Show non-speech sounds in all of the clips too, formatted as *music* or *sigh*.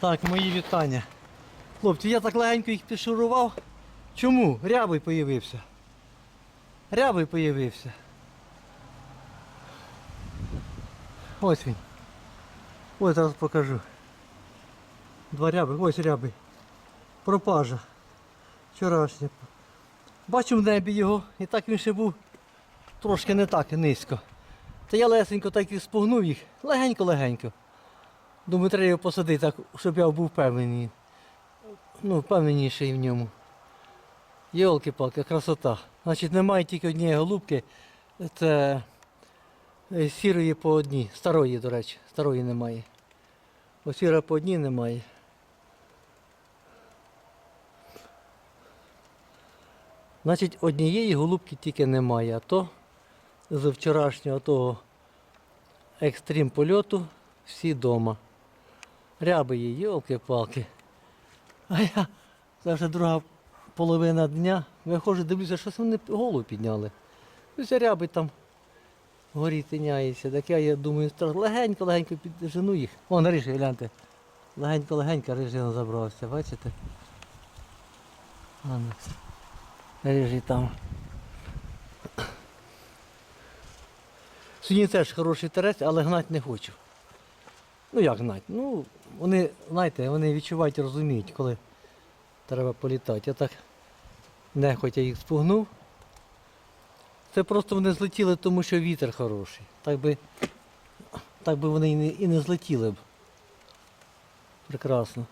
Так, мої вітання. Хлопці, я так легенько їх підшурував. Чому? Рябий появився. Рябий появився. Ось він. Ось зараз покажу. Два ряби, ось рябий. Пропажа. Вчорашня. Бачу в небі його, і так він ще був трошки не так низько. Та я лесенько так і спугнув їх. Легенько-легенько. Думаю, треба його посадити, так, щоб я був впевнений. Ну, впевненіший в ньому. Йолки-палки, красота. Значить, немає тільки однієї голубки. Це е, сірої по одній. Старої, до речі, старої немає. Ось сіра по одній немає. Значить, однієї голубки тільки немає, а то з вчорашнього того екстрім польоту всі вдома. Ряби є, йолки-палки. А я це друга половина дня. Виходжу, дивлюся, щось вони голову підняли. Ось ряби там горі тиняється. Так я, я думаю, легенько-легенько піджену їх. О, на рижі, гляньте. Легенько-легенько рижина забрався, бачите? Рижі там. Сьогодні теж хороший терець, але гнати не хочу. Ну як гнати? Ну, вони, знаєте, вони відчувають і розуміють, коли треба політати. Я так нехотя їх спугнув. Це просто вони злетіли, тому що вітер хороший. Так би, так би вони і не, і не злетіли б. Прекрасно.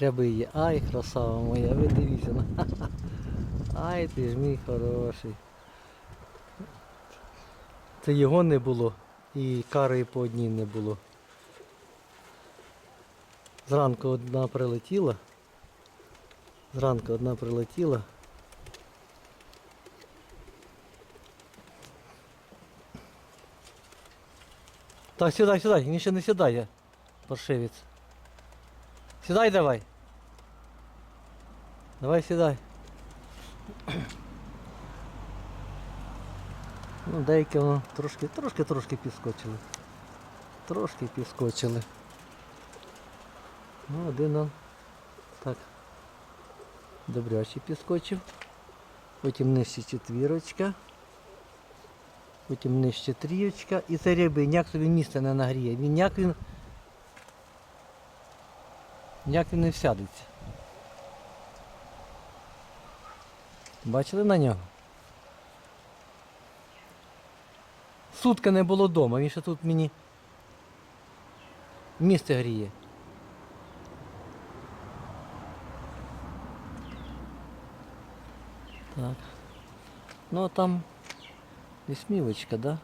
Ряби є. Ай, красава моя, ви дивіться. *laughs* Ай, ти ж мій хороший. Це його не було і кари по одній не було. Зранку одна прилетіла. Зранку одна прилетіла. Так, сідай, сідай, він ще не сідає, паршивець. Сідай давай. Давай сідай. Ну, деякі воно трошки, трошки, трошки підскочили. Трошки підскочили. Ну, один он так добряче підскочив. Потім нижче четвірочка. Потім нижче трієчка. І це ряби, ніяк собі місце не нагріє. Він ніяк він. Ніяк він не всядеться. Бачили на нього? Сутка не було вдома, він ще тут мені місце гріє. Так. Ну а там вісьмівочка, да?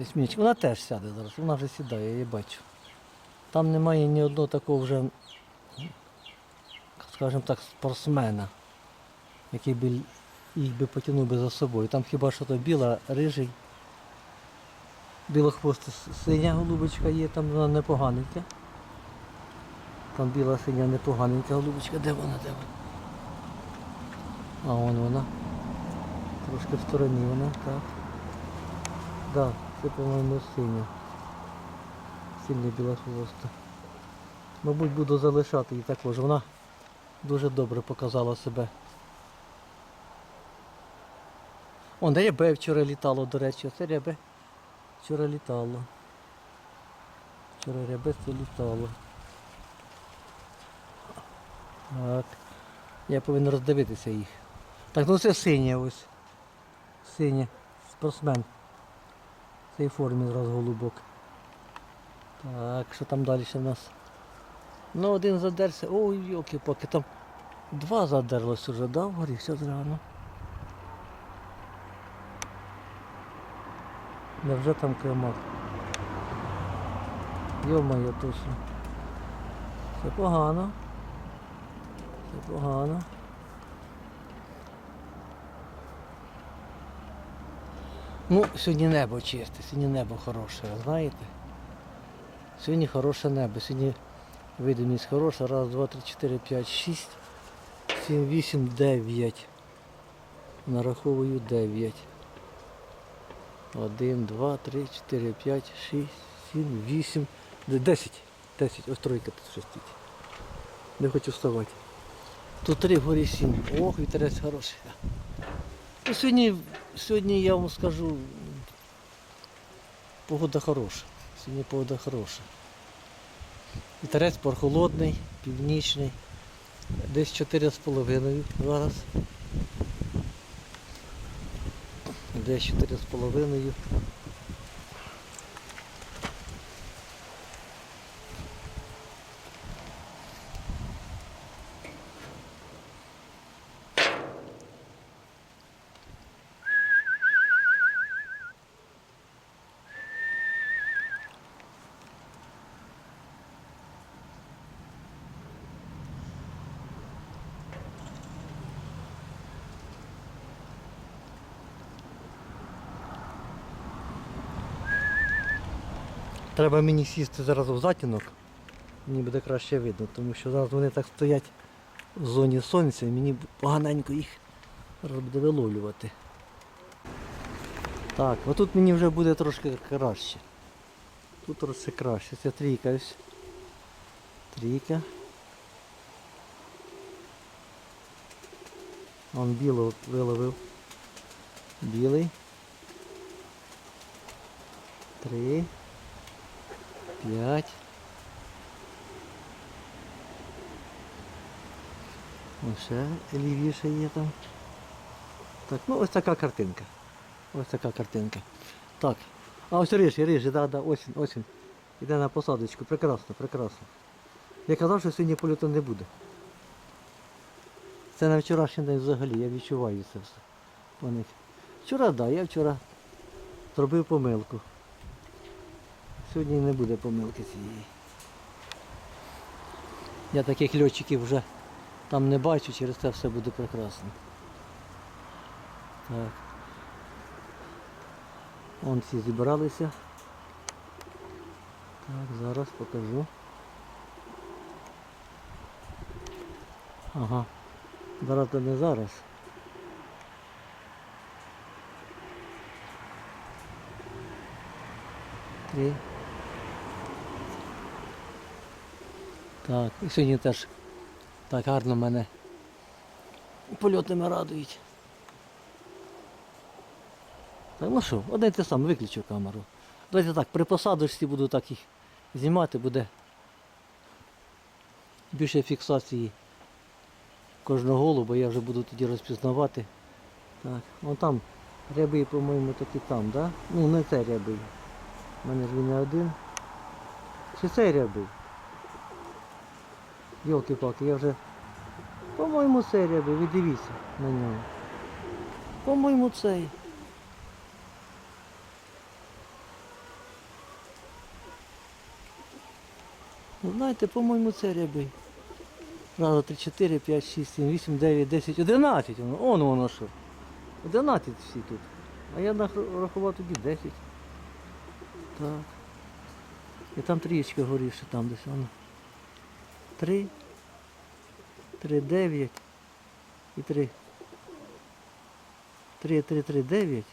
Вісьмівочка. Вона теж сяде зараз, вона вже сідає, я її бачу. Там немає ні одного такого вже, скажімо так, спортсмена, який би їх би потягнув би за собою. Там хіба що то біла, рижий, білохвоста синя голубочка є, там вона непоганенька. Там біла синя непоганенька голубочка, де вона, де вона? А вон вона. Трошки в стороні вона, так. Да, це, по-моєму, синя. Сильна біла хвоста. Мабуть, буду залишати її також. Вона дуже добре показала себе. Он, де рябе вчора літало, до речі, це рябе вчора літало. Вчора рябе це літало. Так. Я повинен роздивитися їх. Так, ну це синє ось. Синє. Спортсмен. В цій формі зразу голубок. Так, що там далі ще в нас? Ну один задерся. Ой, йоки поки там два задерлось уже, да, вгорі, все зрано. Невже там кремак? Йо-моє, точно. Це погано. Це погано. Ну, сьогодні небо чисте, сьогодні небо хороше, знаєте? Сьогодні хороше небо, сьогодні видимість хороша. Раз, два, три, чотири, п'ять, шість, сім, вісім, дев'ять. Нараховую дев'ять. Один, два, три, чотири, п'ять, шість, сім, вісім, де- десять. ось тройка тут ще стоїть. Не хочу вставати. Тут три вгорі сім. Ох, вітерець хороший. Сьогодні, сьогодні я вам скажу, погода хороша. Сьогодні погода хороша. Вітерець прохолодний, північний. Десь 4,5 зараз. Десь 4,5. Треба мені сісти зараз в затінок. Мені буде краще видно, тому що зараз вони так стоять в зоні сонця і мені поганенько їх буде виловлювати. Так, отут мені вже буде трошки краще. Тут трошки краще. Це трійка ось. Трійка. Он білий от виловив. Білий. Три. П'ять. Ще лівіше є там. Так, ну ось така картинка. Ось така картинка. Так. А ось рижі, рижі, да, да, осінь, осінь. Іде на посадочку. Прекрасно, прекрасно. Я казав, що сьогодні польоту не буде. Це на вчорашній день взагалі, я відчуваю це все. Вчора, так, да, я вчора зробив помилку. Сьогодні не буде помилки цієї. Я таких льотчиків вже там не бачу, через це все буде прекрасно. Так. Вон всі зібралися. Так, зараз покажу. Ага. Зараз то не зараз. Три. Так, і сьогодні теж так гарно мене польотами радують. Так, ну що, один те саме, виключу камеру. Давайте так, при посадочці буду так їх знімати, буде більше фіксації кожного голуба, я вже буду тоді розпізнавати. Так, вон там рябий, по-моєму, такі там, да? Ну не це рябий. У мене ж він не один. Чи цей рябий? Йолки-палки, я вже... По-моєму, цей рябий, ви дивіться на нього. По-моєму, цей. Ну, знаєте, по-моєму, це рябий. Раз, три, чотири, п'ять, шість, сім, вісім, дев'ять, десять, одинадцять. Воно, он воно що. Одинадцять всі тут. А я нарахував тоді десять. Так. І там трієчка горівше, там десь воно. Три. Три, дев'ять. І три. Три, три, три, дев'ять.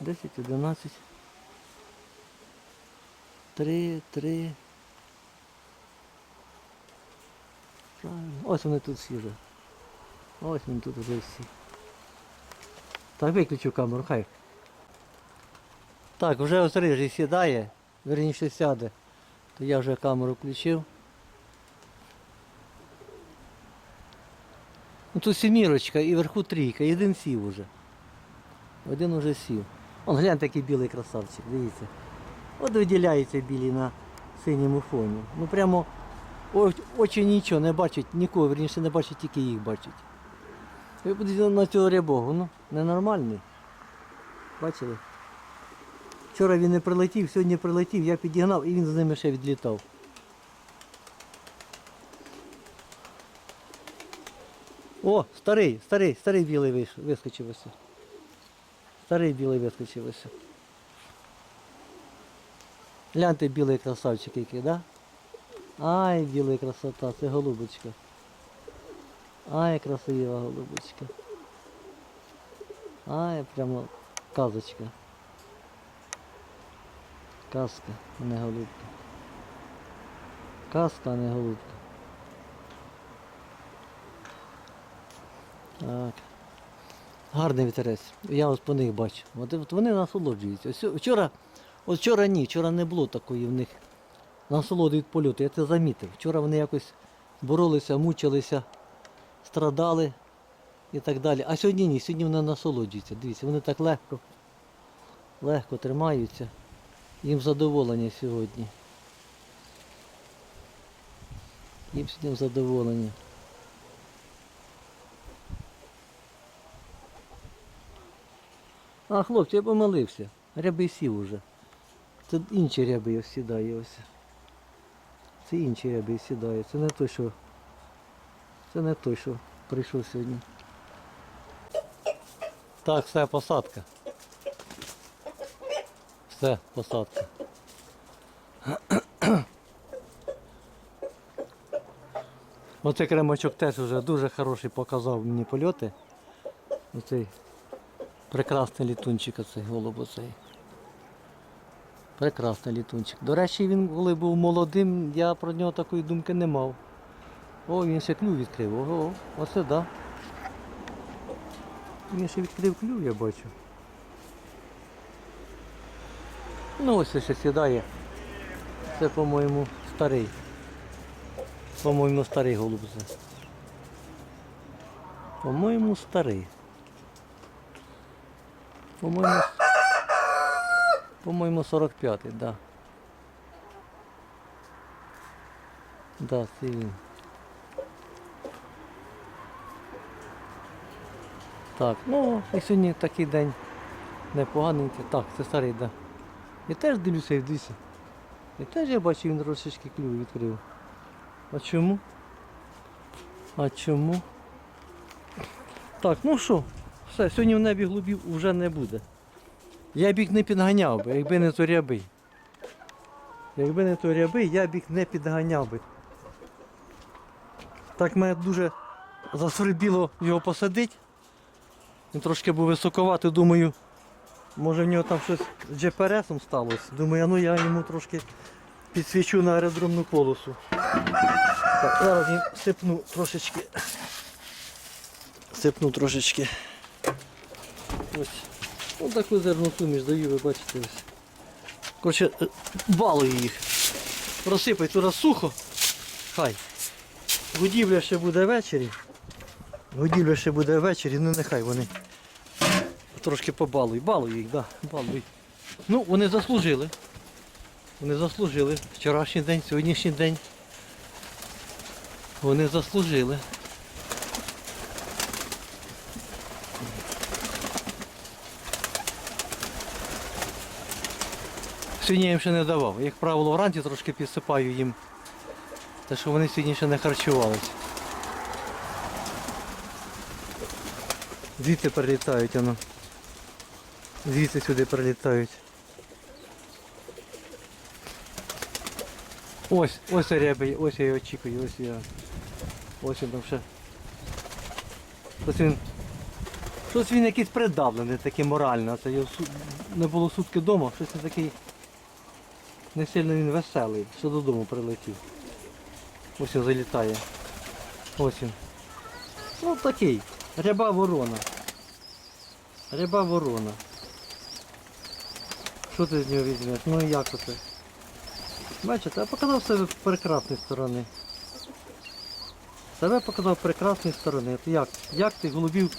Десять, одинадцять. Три, три. Правильно. Ось вони тут всі вже. Ось вони тут вже всі. Так, виключу камеру, хай. Так, вже ось рижий сідає, верніше сяде. Я вже камеру включив. Ну тут сімірочка і вверху трійка, один сів уже. Один уже сів. Он гляньте, який білий красавчик, дивіться. От виділяється білі на синьому фоні. Ну прямо очі нічого не бачать, нікого, верніше не бачать, тільки їх бачать. Ви подивіться на цього рябогу, ну, ненормальний. Бачили? Вчора він не прилетів, сьогодні прилетів, я підігнав і він з ними ще відлітав. О, старий, старий, старий білий виш- вискочив ось. Старий білий вискочив ось. Гляньте білий красавчик який, да? Ай, білий красота, це голубочка. Ай, красива голубочка. Ай, прямо казочка. Казка, а не голубка. Казка, а не голубка. Так. Гарний вітерець. Я ось по них бачу. От, от вони насолоджуються. Ось вчора, от вчора ні, вчора не було такої в них насолоди від польоту. Я це замітив. Вчора вони якось боролися, мучилися, страдали і так далі. А сьогодні ні, сьогодні вони насолоджуються. Дивіться, вони так легко, легко тримаються. Їм задоволення сьогодні. Їм сьогодні задоволення. А, хлопці, я помилився. Рябий сів уже. Це інші ряби сідає ось. Це інші ряби сідає. Це не той, що. Це не той, що прийшов сьогодні. Так, все, посадка. Все, посадка. *clears throat* Оцей кремачок теж вже дуже хороший показав мені польоти. Оцей прекрасний літунчик, оцей голуб оцей. Прекрасний літунчик. До речі, він коли був молодим, я про нього такої думки не мав. О, він ще клюв відкрив. Ого, оце да. Він ще відкрив клюв, я бачу. Ну ось ще сідає. Це, по-моєму, старий. По-моєму, старий голуб. По-моєму, старий. По-моєму, по-моєму, 45-й, да. Да, це він. Так, ну і сьогодні такий день непоганенький. Так, це старий, да. Я теж дивлюся і дивлюся. І теж я бачу, він трошечки клюв відкрив. А чому? А чому? Так, ну що, все, сьогодні в небі голубів вже не буде. Я б їх не підганяв би, якби не то рябий. Якби не то рябий, я б їх не підганяв би. Так мене дуже засвербіло його посадити. Він трошки був високоватий, думаю, може в нього там щось з GPS сталося. Думаю, ну я йому трошки підсвічу на аеродромну полосу. Так, зараз їм сипну трошечки. Сипну трошечки. Ось. Ось таку зерну суміш даю, ви бачите ось. Коротше, е, балую їх. Розсипай туди сухо. Хай. Годівля ще буде ввечері. Годівля ще буде ввечері, ну нехай вони. Трошки побалуй. Балуй їх, да, балуй. Ну, вони заслужили. Вони заслужили. Вчорашній день, сьогоднішній день. Вони заслужили. Сьогодні я їм ще не давав. Як правило, вранці трошки підсипаю їм. Те, що вони сьогодні ще не харчувалися. Звідси прилітають воно. Звідси сюди прилітають. Ось, ось ряби, ось я його очікую, ось я. Ось він там ще. Щось він. Щось він якийсь придавлений, такий морально. Це його не було сутки вдома, щось він такий. Не сильно він веселий, що додому прилетів. Ось він залітає. Ось він. Ну такий. Ряба ворона. Ряба ворона. Що ти з нього візьмеш? Ну і як це? Бачите, я показав себе з прекрасної сторони. Себе показав прекрасної сторони. От як, як ти голубів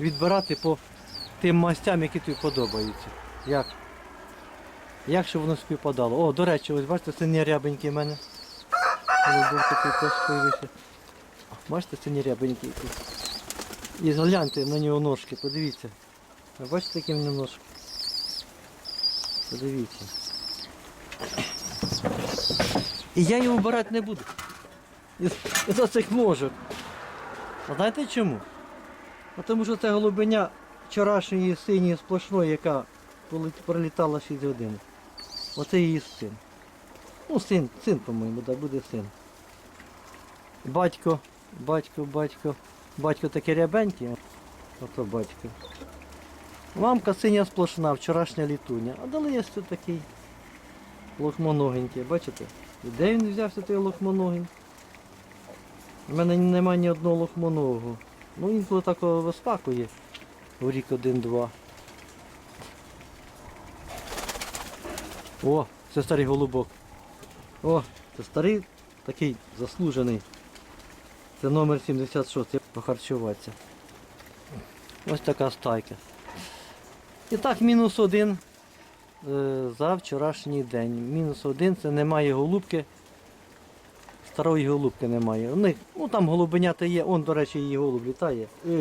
відбирати по тим мастям, які тобі подобаються? Як? Як ще воно співпадало? О, до речі, ось бачите, це не рябенький в мене. Голубок такий теж. Бачите, не рябенький. І згляньте на нього ножки, подивіться. Бачите, які в нього ножки? Подивіться. І я його брати не буду. За цих ножок. А знаєте чому? А Тому що це голубеня вчорашньої синьої сплошної, яка пролітала 6 годин. Оце її син. Ну, син, син, по-моєму, да, буде син. Батько, батько, батько. Батько таке рябенький, ото батько. Мамка синя сплошна, вчорашня літуня. А дали ось тут такий лохмоногенький, бачите? І де він взявся той лохмоногий? У мене немає ні одного лохмоного. Ну інколи так вискакує в рік один-два. О, це старий голубок. О, це старий такий заслужений. Це номер 76, похарчуватися. Ось така стайка. І так, мінус один е, за вчорашній день. Мінус один це немає голубки. Старої голубки немає. У них, ну там голубенята є, он, до речі, її голуб літає. Е,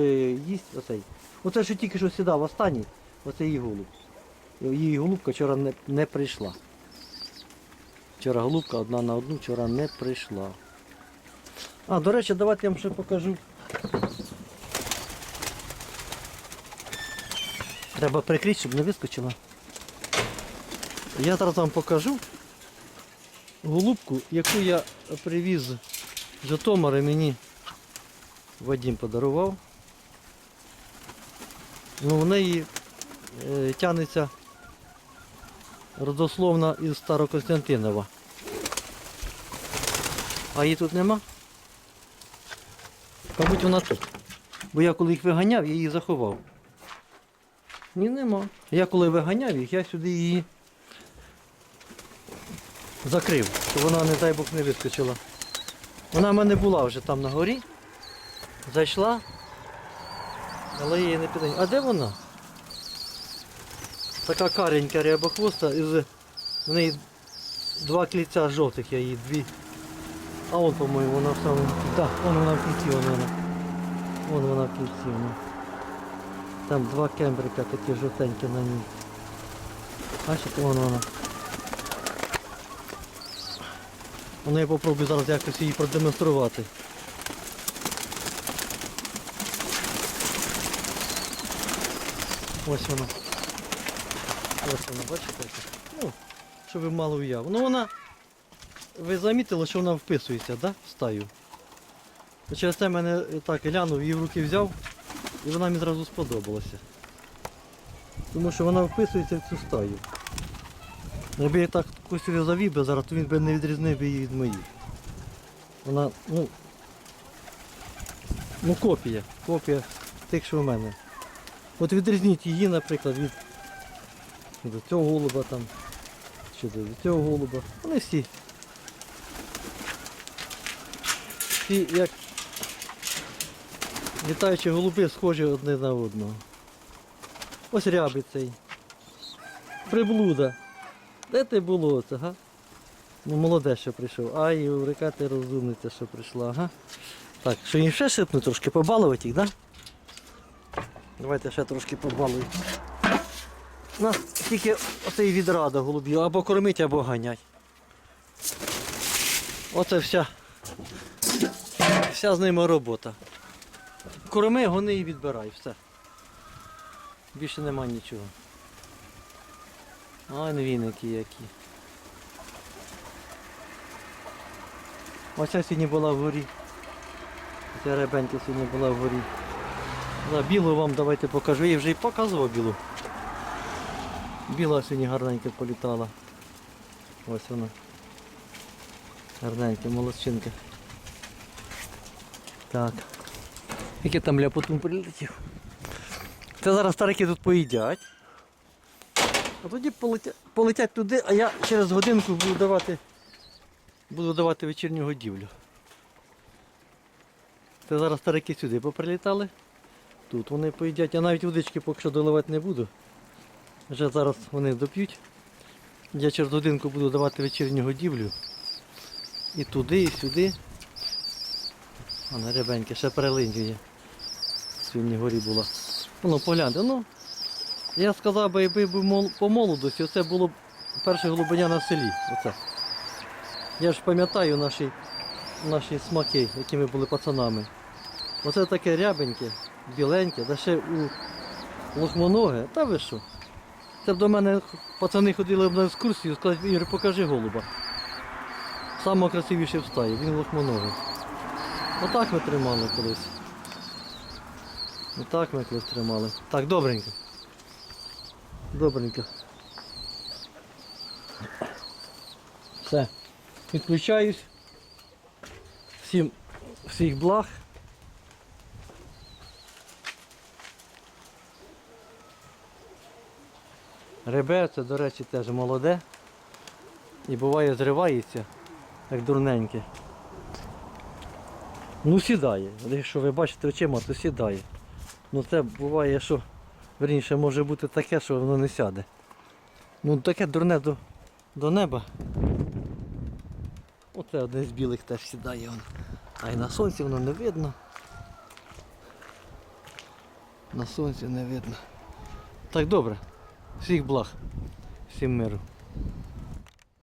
їсть оцей. Оце що тільки що сідав останній, оце її голуб. Її голубка вчора не, не прийшла. Вчора голубка одна на одну вчора не прийшла. А, до речі, давайте я вам ще покажу. Треба прикрити, щоб не вискочила. Я зараз вам покажу голубку, яку я привіз з Житомира мені Вадим подарував. Ну, в неї е, тягнеться родословна із Старокостянтинова. А її тут нема? Мабуть, вона тут. Бо я коли їх виганяв, я її заховав. Ні, нема. Я коли виганяв їх, я сюди її закрив, щоб вона, не дай Бог, не вискочила. Вона в мене була вже там на горі. Зайшла, але її не підняв. А де вона? Така каренька рябохвоста, із в неї два кліця жовтих, я її дві. А он, по-моєму, вона в самому. Так, вон вона в кінці, вон вона. Вон вона в кінці вона. Там два кембрика такі жовтенькі на ній. Бачите, вон вона. Ну я попробую зараз якось її продемонструвати. Ось вона. Ось вона, бачите? Ну, щоб ви мало уяву. Ну вона, ви замітили, що вона вписується, да? В стаю. Через це мене так глянув, її в руки взяв і вона мені зразу сподобалася. Тому що вона вписується в цю стаю. Якби я так косюрю завів би зараз, то він би не відрізнив би її від моїх. Вона, ну, ну копія, копія тих, що в мене. От відрізніть її, наприклад, від, від цього голуба там, чи до цього голуба. Вони всі. Всі як літаючі голуби схожі одне на одного. Ось рябий цей. Приблуда. Де ти було це, га? Ну молоде, що прийшов. Ай, Юрика, ти розумниця, що прийшла, ага. Так, що їм ще шипну трошки побалувати їх, да? Давайте ще трошки побалуємо. У нас тільки оцей відрада голубів, або кормить, або ганять. Оце вся, вся з ними робота. Корми, гони і відбирай, все. Більше нема нічого. Ай, ну він які. Оця сьогодні була в горі. Ця ребенька сьогодні була в горі. За білу вам давайте покажу. Я вже і показував білу. Біла сьогодні гарненько політала. Ось вона. Гарненька, молодчинка. Так. Який там ляпотун прилетів. Це зараз старики тут поїдять. А тоді полетять, полетять туди, а я через годинку буду давати, буду давати вечірню годівлю. Це зараз старики сюди поприлітали. Тут вони поїдять. Я навіть водички поки що доливати не буду. Вже зараз вони доп'ють. Я через годинку буду давати вечірню годівлю. І туди, і сюди. Вона рябенька, ще перелинює. Сьогодні горі була. Ну, погляньте, ну. Я сказав би, якби був по молодості, це було б перше голубеня на селі. Оце. Я ж пам'ятаю наші, наші смаки, які ми були пацанами. Оце таке рябеньке, біленьке, да ще у лохмоноге. Та ви що? Це б до мене пацани ходили на екскурсію, сказали, Ігор, покажи голуба. Самого красивіше в він лохмоногий. Отак ми тримали колись. Отак ми колись тримали. Так, добренько. Добренько. Все. Відключаюсь. Всім всіх благ. Ребе, це, до речі, теж молоде. І буває зривається, як дурненьке. Ну сідає. Якщо ви бачите очима, то сідає. Ну це буває, що верніше може бути таке, що воно не сяде. Ну таке дурне до, до неба. Оце один з білих теж сідає. Он. А й на сонці воно не видно. На сонці не видно. Так добре. Всіх благ. Всім миру.